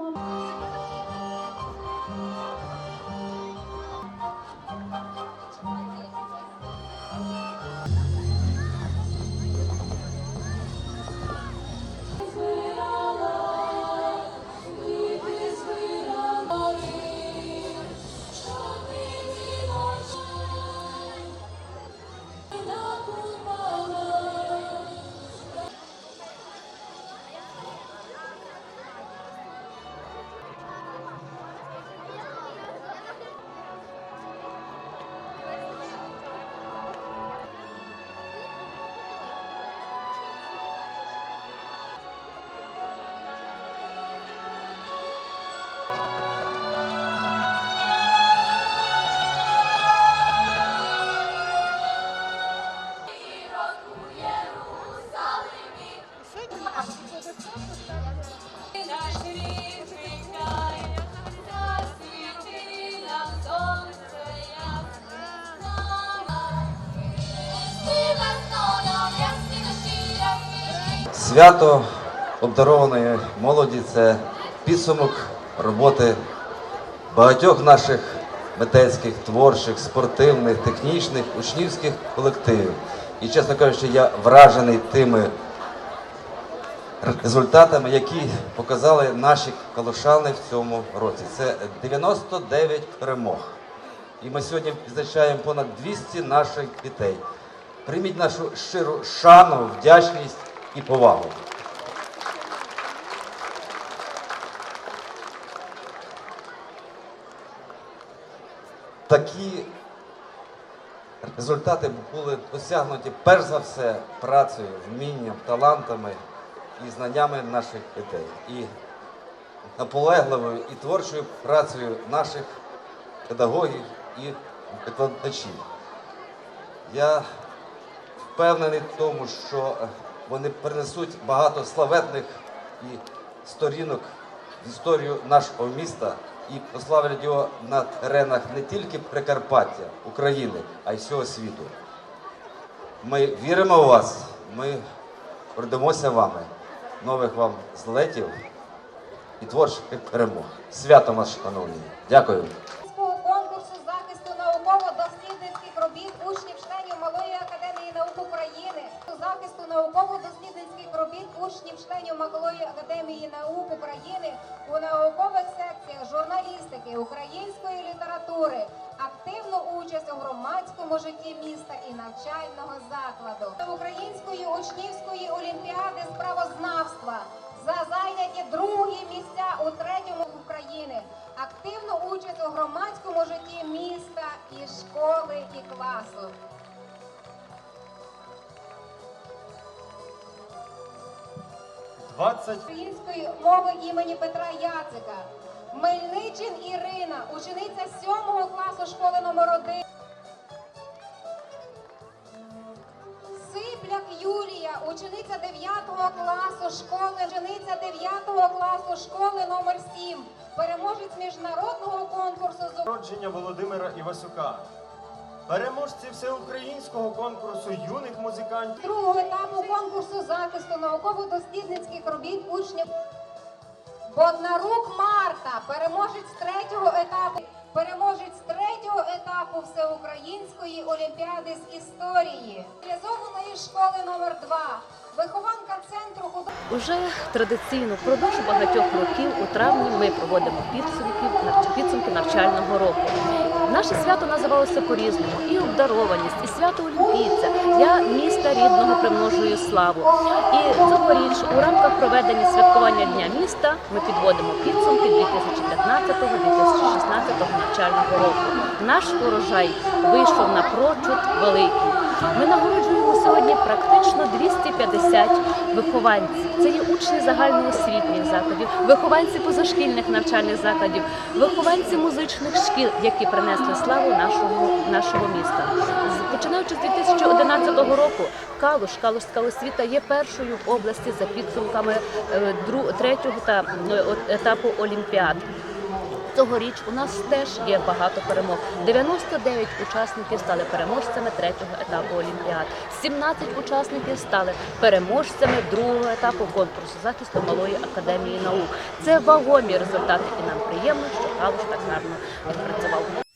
bye Свято обдарованої молоді це підсумок роботи багатьох наших митецьких, творчих, спортивних, технічних, учнівських колективів. І, чесно кажучи, я вражений тими результатами, які показали наші калушани в цьому році. Це 99 перемог. І ми сьогодні відзначаємо понад 200 наших дітей. Прийміть нашу щиру шану, вдячність і повагу. Такі результати були досягнуті перш за все працею, вмінням, талантами і знаннями наших дітей. І наполегливою і творчою працею наших педагогів і викладачів. Я впевнений в тому, що вони принесуть багато славетних і сторінок в історію нашого міста і прославлять його на теренах не тільки Прикарпаття, України, а й всього світу. Ми віримо в вас, ми гордимося вами. Нових вам злетів і творчих перемог. Свято вас, шановні. Дякую. Захисту науково-дослідницьких робіт учнів членів Малої академії наук України у наукових секціях журналістики, української літератури, активну участь у громадському житті міста і навчального закладу, Української учнівської олімпіади з правознавства за зайняті другі місця у третьому України, активну участь у громадському житті міста і школи і класу. Української мови імені Петра Яцика. Мельничин Ірина, учениця 7 класу школи номер 1. Сипляк Юлія, учениця 9 класу школи, учениця 9 класу школи номер 7, переможець міжнародного конкурсу з Народження Володимира Івасюка. Переможці всеукраїнського конкурсу юних музикантів. другого етапу конкурсу захисту науково-дослідницьких робіт учнів. Боднарук Марта, переможець третього етапу, переможець третього етапу всеукраїнської олімпіади з історії, реалізованої школи номер 2 вихованка центру художнього Уже традиційно впродовж багатьох років у травні ми проводимо підсумки, підсумки навчального року. Наше свято називалося по-різному і обдарованість, і свято Олімпійця. Я міста рідного примножую славу. І цьогоріч у рамках проведення святкування Дня міста ми підводимо підсумки 2015-2016 навчального року. Наш урожай вийшов напрочуд великий. Ми нагороджуємо сьогодні практично 250 вихованців. Це є учні загальноосвітніх закладів, вихованці позашкільних навчальних закладів, вихованці музичних шкіл, які принесли славу нашого, нашого міста. Починаючи з 2011 року, Калуш, Калушська освіта є першою в області за підсумками е, третього та е, етапу Олімпіад. Цьогоріч у нас теж є багато перемог. 99 учасників стали переможцями третього етапу Олімпіад. 17 учасників стали переможцями другого етапу конкурсу захисту малої академії наук. Це вагомі результати, і нам приємно, що Калуш так гарно відпрацював.